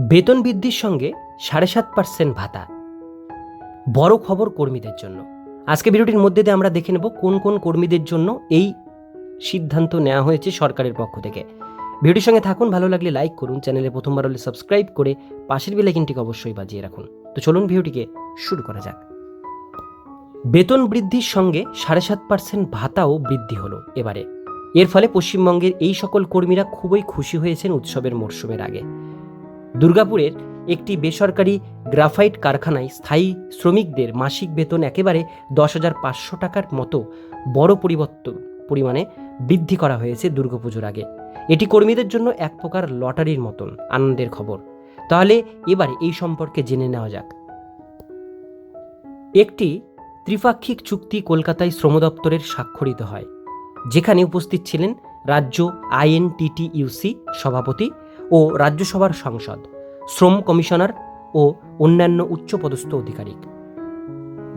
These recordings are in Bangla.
বেতন বৃদ্ধির সঙ্গে সাড়ে সাত পার্সেন্ট ভাতা। বড় খবর কর্মীদের জন্য। আজকে ভিডিওটির মধ্যে দিয়ে আমরা দেখে নেব কোন কোন কর্মীদের জন্য এই সিদ্ধান্ত নেওয়া হয়েছে সরকারের পক্ষ থেকে। ভিডিওর সঙ্গে থাকুন, ভালো লাগলে লাইক করুন, চ্যানেলে প্রথমবার হলে সাবস্ক্রাইব করে পাশের বেলাইকিনটিকে অবশ্যই বাজিয়ে রাখুন। তো চলুন ভিডিওটিকে শুরু করা যাক। বেতন বৃদ্ধির সঙ্গে সাড়ে সাত পার্সেন্ট ভাতাও বৃদ্ধি হলো এবারে। এর ফলে পশ্চিমবঙ্গের এই সকল কর্মীরা খুবই খুশি হয়েছেন উৎসবের মরশুমের আগে। দুর্গাপুরের একটি বেসরকারি গ্রাফাইট কারখানায় স্থায়ী শ্রমিকদের মাসিক বেতন একেবারে দশ হাজার পাঁচশো টাকার মতো বড় পরিবর্তন পরিমাণে বৃদ্ধি করা হয়েছে দুর্গাপুজোর আগে। এটি কর্মীদের জন্য এক প্রকার লটারির মতন আনন্দের খবর। তাহলে এবারে এই সম্পর্কে জেনে নেওয়া যাক। একটি ত্রিপাক্ষিক চুক্তি কলকাতায় শ্রম দপ্তরের স্বাক্ষরিত হয়, যেখানে উপস্থিত ছিলেন রাজ্য আইএনটিটিইউসি সভাপতি ও রাজ্যসভার সাংসদ, শ্রম কমিশনার ও অন্যান্য উচ্চপদস্থ আধিকারিক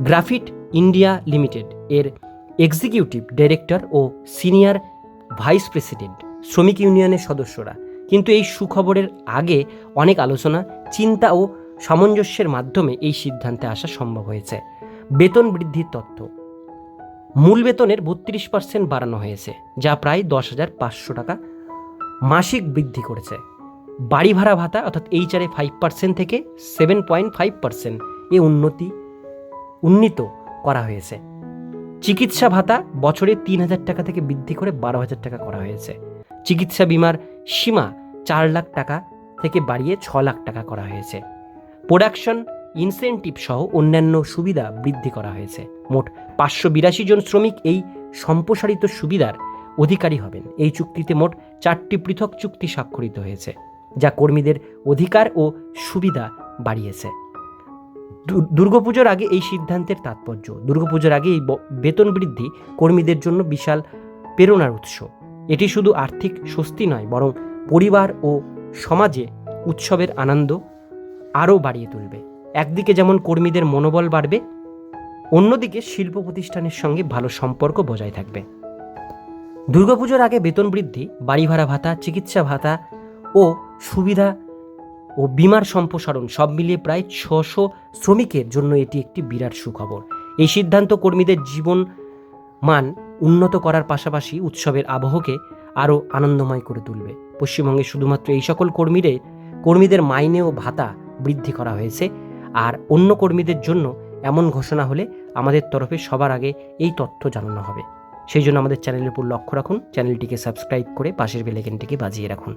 গ্রাফিট ইন্ডিয়া লিমিটেড এর এক্সিকিউটিভ ডাইরেক্টর ও সিনিয়র ভাইস প্রেসিডেন্ট, শ্রমিক ইউনিয়নের সদস্যরা। কিন্তু এই সুখবরের আগে অনেক আলোচনা, চিন্তা ও সামঞ্জস্যের মাধ্যমে এই সিদ্ধান্তে আসা সম্ভব হয়েছে। বেতন বৃদ্ধির তথ্য। মূল বেতনের বত্রিশ পার্সেন্ট বাড়ানো হয়েছে, যা প্রায় দশ হাজার পাঁচশো টাকা মাসিক বৃদ্ধি করেছে। বাড়ি ভাড়া ভাতা অর্থাৎ এইচআরএ ফাইভ পার্সেন্ট থেকে সেভেন পয়েন্ট ফাইভ পার্সেন্ট এ উন্নতি, উন্নীত করা হয়েছে। চিকিৎসা ভাতা বছরে তিন হাজার টাকা থেকে বৃদ্ধি করে বারো হাজার টাকা করা হয়েছে। চিকিৎসা বিমার সীমা চার লাখ টাকা থেকে বাড়িয়ে ছ লাখ টাকা করা হয়েছে। প্রোডাকশন ইনসেন্টিভ সহ অন্যান্য সুবিধা বৃদ্ধি করা হয়েছে। মোট পাঁচশো বিরাশি জন শ্রমিক এই সম্প্রসারিত সুবিধার অধিকারী হবেন। এই চুক্তিতে মোট চারটি পৃথক চুক্তি স্বাক্ষরিত হয়েছে। যা কর্মীদের অধিকার ও সুবিধা বাড়িয়েছে। দুর্গাপুজোর আগে এই সিদ্ধান্তের তাৎপর্য, দুর্গাপুজোর আগে এই বেতন বৃদ্ধি কর্মীদের জন্য বিশাল প্রেরণার উৎস। এটি শুধু আর্থিক স্বস্তি নয়, বরং পরিবার ও সমাজে উৎসবের আনন্দ আরও বাড়িয়ে তুলবে। একদিকে যেমন কর্মীদের মনোবল বাড়বে, অন্যদিকে শিল্প প্রতিষ্ঠানের সঙ্গে ভালো সম্পর্ক বজায় থাকবে। দুর্গাপুজোর আগে বেতন বৃদ্ধি বাড়ি ভাড়া ভাতা, চিকিৎসা ভাতা ও সুবিধা ও বিমার সম্প্রসারণ সব মিলিয়ে প্রায় ছশো শ্রমিকের জন্য এটি একটি বিরাট সুখবর। এই সিদ্ধান্ত কর্মীদের জীবন মান উন্নত করার পাশাপাশি উৎসবের আবহকে আরও আনন্দময় করে তুলবে। পশ্চিমবঙ্গে শুধুমাত্র এই সকল কর্মীদের কর্মীদের মাইনে ও ভাতা বৃদ্ধি করা হয়েছে আর অন্য কর্মীদের জন্য এমন ঘোষণা হলে আমাদের তরফে সবার আগে এই তথ্য জানানো হবে। সেই জন্য আমাদের চ্যানেলের উপর লক্ষ্য রাখুন, চ্যানেলটিকে সাবস্ক্রাইব করে পাশের বেলেকেনটিকে বাজিয়ে রাখুন।